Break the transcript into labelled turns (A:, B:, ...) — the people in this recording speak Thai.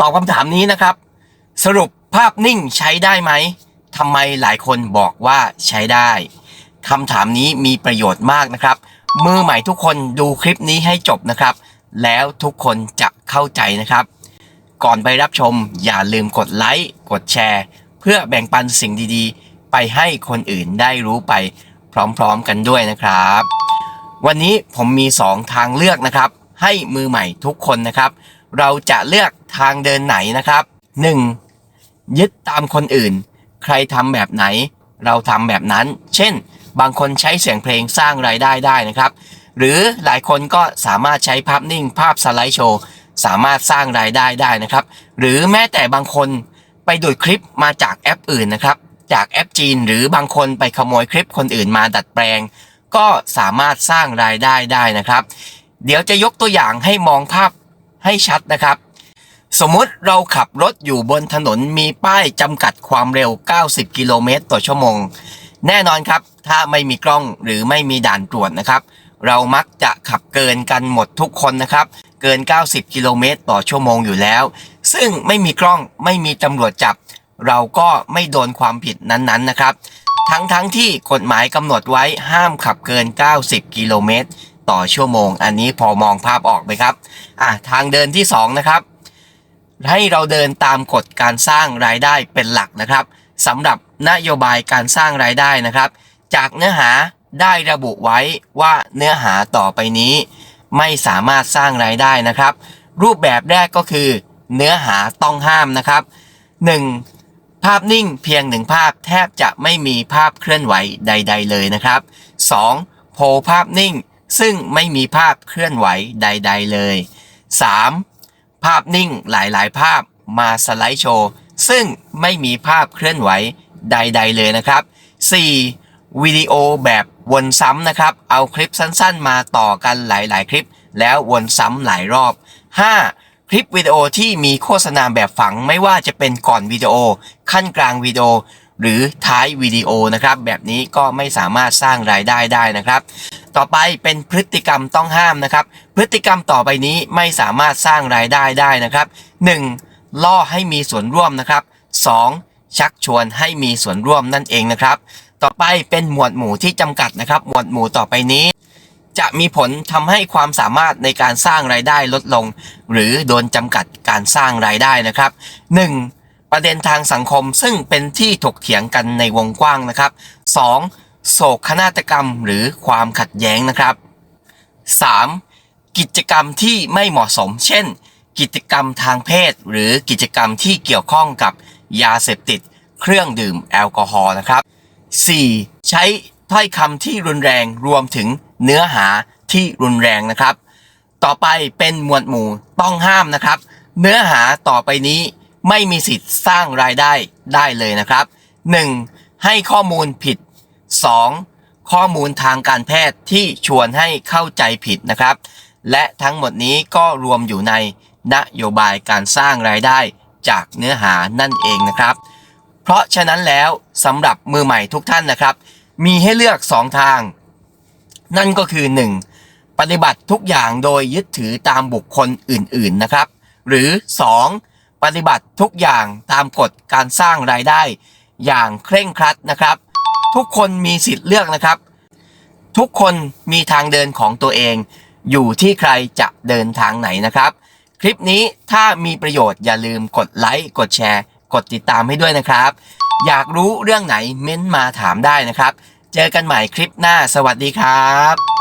A: ตอบคำถามนี้นะครับ สรุปภาพนิ่งใช้ได้ไหมทำไมหลายคนบอกว่าใช้ได้คำถามนี้มีประโยชน์มากนะครับ มือใหม่ทุกคนดูคลิปนี้ให้จบนะครับ แล้วทุกคนจะเข้าใจนะครับ ก่อนไปรับชมอย่าลืมกดไลค์กดแชร์ เพื่อแบ่งปันสิ่งดีๆ ไปให้คนอื่นได้รู้ไปพร้อมๆกันด้วยนะครับ วันนี้ผมมี 2 ทางเลือกนะครับ ให้มือใหม่ทุกคนนะครับ เราจะเลือก ทางเดินไหนนะครับ 1. ยึดตามคนอื่น ใครทำแบบไหน เราทำแบบนั้น เช่น บางคนใช้เสียงเพลงสร้างรายได้ได้นะครับ หรือหลายคนก็สามารถใช้ภาพนิ่งภาพสไลด์โชว์สามารถสร้างรายได้ได้นะครับ หรือแม้แต่บางคนไปดูดคลิปมาจากแอปอื่นนะครับ จากแอปจีน หรือบางคนไปขโมยคลิปคนอื่นมาดัดแปลง ก็สามารถสร้างรายได้ได้นะครับ เดี๋ยวจะยกตัวอย่างให้มองภาพให้ชัดนะครับ สมมติเราขับรถอยู่บนถนนมีป้ายจำกัดความเร็ว 90 กิโลเมตรต่อชั่วโมง แน่นอนครับ ถ้าไม่มีกล้องหรือไม่มีด่านตรวจนะครับ เรามักจะขับเกินกันหมดทุกคนนะครับ เกิน 90 กิโลเมตรต่อชั่วโมงอยู่แล้ว ซึ่งไม่มีกล้องไม่มีตำรวจจับ เราก็ไม่โดนความผิดนั้นๆนะครับ ทั้งๆทที่กฎหมายกำหนดไว้ห้ามขับเกิน 90 กิโลเมตรต่อชั่วโมง อันนี้พอมองภาพออกไหมครับ อะทางเดินที่ 2 นะครับ ให้เราเดินตามกฎการสร้างรายได้เป็นหลักนะครับสำหรับนโยบายการสร้างรายได้นะครับ จากเนื้อหาได้ระบุไว้ว่าเนื้อหาต่อไปนี้ ไม่สามารถสร้างรายได้นะครับ รูปแบบแรกก็คือ เนื้อหาต้องห้ามนะครับ 1. ภาพนิ่งเพียงหนึ่งภาพแทบจะไม่มีภาพเคลื่อนไหวใด ๆ เลยนะครับ 2. โพลภาพนิ่งซึ่งไม่มีภาพเคลื่อนไหวใด ๆ เลย 3. ภาพนิ่งหลายๆ ภาพมาสไลด์โชว์ ซึ่งไม่มีภาพเคลื่อนไหวใด ๆ เลยนะครับ 4. วิดีโอแบบวนซ้ำนะครับ เอาคลิปสั้นๆ มาต่อกันหลายๆ คลิป แล้ววนซ้ำหลายรอบ 5. คลิปวิดีโอที่มีโฆษณาแบบฝังไม่ว่าจะเป็นก่อนวิดีโอ ขั้นกลางวิดีโอ หรือท้ายวิดีโอนะครับ แบบนี้ก็ไม่สามารถสร้างรายได้ได้นะครับ ต่อไปเป็นพฤติกรรมต้องห้ามนะครับ พฤติกรรมต่อไปนี้ไม่สามารถสร้างรายได้ได้นะครับ 1. ล่อให้มีส่วนร่วมนะครับ 2. ชักชวนให้มีส่วนร่วมนั่นเองนะครับ ต่อไปเป็นหมวดหมู่ที่จำกัดนะครับ หมวดหมู่ต่อไปนี้จะมีผลทำให้ความสามารถในการสร้างรายได้ลดลง หรือโดนจำกัดการสร้างรายได้นะครับ 1. ประเด็นทางสังคมซึ่งเป็นที่ถกเถียงกันในวงกว้างนะครับ 2. โศกนาฏกรรมหรือความขัดแย้งนะครับ 3. กิจกรรมที่ไม่เหมาะสม เช่น กิจกรรมทางเพศ หรือกิจกรรมที่เกี่ยวข้องกับยาเสพติด เครื่องดื่มแอลกอฮอล์นะครับ 4. ใช้ถ้อยคำที่รุนแรงรวมถึงเนื้อหาที่รุนแรงนะครับ ต่อไปเป็นหมวดหมู่ต้องห้ามนะครับ เนื้อหาต่อไปนี้ ไม่มีสิทธิ์สร้างรายได้ได้เลยนะครับ 1. ให้ข้อมูลผิด 2. ข้อมูลทางการแพทย์ที่ชวนให้เข้าใจผิดนะครับ และทั้งหมดนี้ก็รวมอยู่ในนโยบายการสร้างรายได้จากเนื้อหานั่นเองนะครับ เพราะฉะนั้นแล้วสำหรับมือใหม่ทุกท่านนะครับ มีให้เลือก 2 ทาง นั่นก็คือ 1. ปฏิบัติทุกอย่างโดยยึดถือตามบุคคลอื่น ๆนะครับ หรือ 2. ปฏิบัติทุกอย่างตามกฎการสร้างรายได้ อย่างเคร่งครัดนะครับ ทุกคนมีสิทธิ์เลือกนะครับ ทุกคนมีทางเดินของตัวเอง อยู่ที่ใครจะเดินทางไหนนะครับ คลิปนี้ถ้ามีประโยชน์อย่าลืมกดไลค์กดแชร์ กดติดตามให้ด้วยนะครับ อยากรู้เรื่องไหนเม้นมาถามได้นะครับ เจอกันใหม่คลิปหน้าสวัสดีครับ